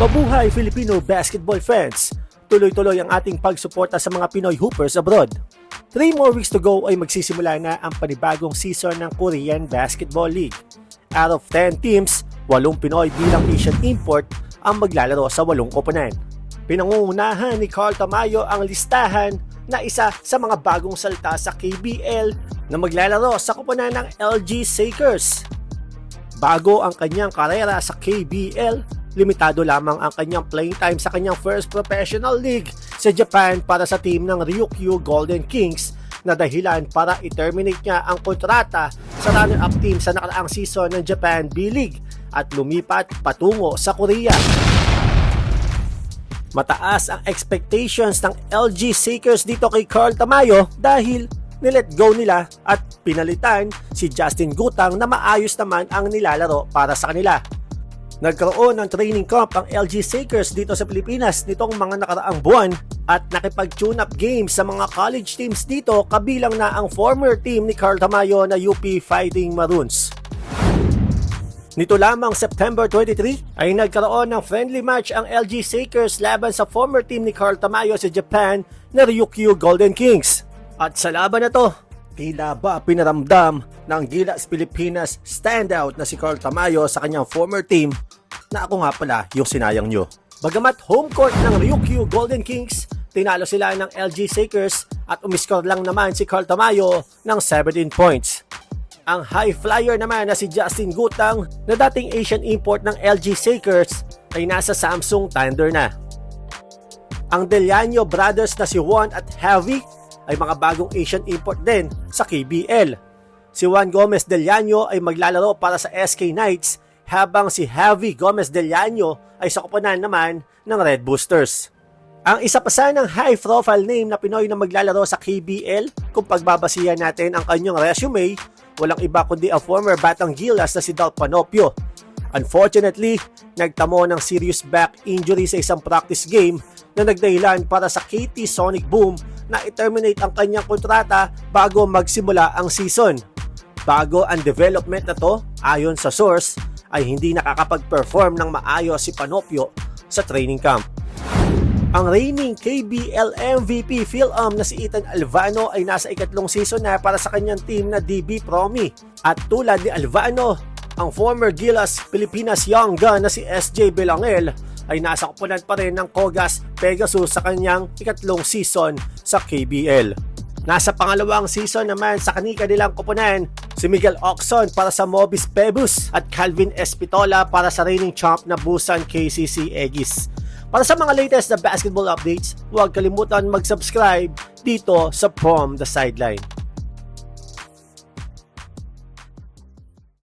Mabuhay Filipino basketball fans! Tuloy-tuloy ang ating pagsuporta sa mga Pinoy Hoopers abroad. Three more weeks to go ay magsisimula na ang panibagong season ng Korean Basketball League. Out of 10 teams, walong Pinoy bilang Asian import ang maglalaro sa walong koponan. Pinangungunahan ni Carl Tamayo ang listahan na isa sa mga bagong salta sa KBL na maglalaro sa koponan ng LG Sakers. Bago ang kanyang karera sa KBL, limitado lamang ang kanyang playing time sa kanyang first professional league sa Japan para sa team ng Ryukyu Golden Kings na dahilan para i-terminate niya ang kontrata sa runner-up team sa nakaraang season ng Japan B-League at lumipat patungo sa Korea. Mataas ang expectations ng LG Sakers dito kay Carl Tamayo dahil nilet go nila at pinalitan si Justin Gutang na maayos naman ang nilalaro para sa kanila. Nagkaroon ng training camp ang LG Sakers dito sa Pilipinas nitong mga nakaraang buwan at nakipag-tune up games sa mga college teams dito kabilang na ang former team ni Carl Tamayo na UP Fighting Maroons. Nito lamang September 23 ay nagkaroon ng friendly match ang LG Sakers laban sa former team ni Carl Tamayo sa Japan na Ryukyu Golden Kings. At sa laban na to, tila ba pinaramdam ng Gilas Pilipinas standout na si Carl Tamayo sa kanyang former team na ako nga pala yung sinayang nyo. Bagamat home court ng Ryukyu Golden Kings, tinalo sila ng LG Sakers at umiskor lang naman si Carl Tamayo ng 17 points. Ang high flyer naman na si Justin Gutang na dating Asian import ng LG Sakers ay nasa Samsung Thunder na. Ang Deliano brothers na si Juan at Javi ay mga bagong Asian import din sa KBL. Si Juan Gomez Deliano ay maglalaro para sa SK Knights habang si Javi Gomez Deliano ay sa koponan naman ng Red Boosters. Ang isa pa sanang high-profile name na Pinoy na maglalaro sa KBL, kung pagbabasihan natin ang kanyang resume, walang iba kundi ang former Batang Gilas na si Dal Panopio. Unfortunately, nagtamo ng serious back injury sa isang practice game na nagdahilan para sa KT Sonic Boom na i-terminate ang kanyang kontrata bago magsimula ang season. Bago ang development na to, ayon sa source, ay hindi nakakapag-perform ng maayos si Panopio sa training camp. Ang reigning KBL MVP Phil-Am na si Ethan Alvano ay nasa ikatlong season na para sa kanyang team na DB Promi. At tulad ni Alvano, ang former Gilas Pilipinas Young Gun na si SJ Belangel ay nasa kupunan pa rin ng Kogas Pegasus sa kanyang ikatlong season sa KBL. Nasa pangalawang season naman sa kanika nilang kupunan si Miguel Oxon para sa Mobis Pebus at Calvin Espitola para sa reigning champ na Busan KCC Aegis. Para sa mga latest na basketball updates, huwag kalimutan mag-subscribe dito sa From the Sideline.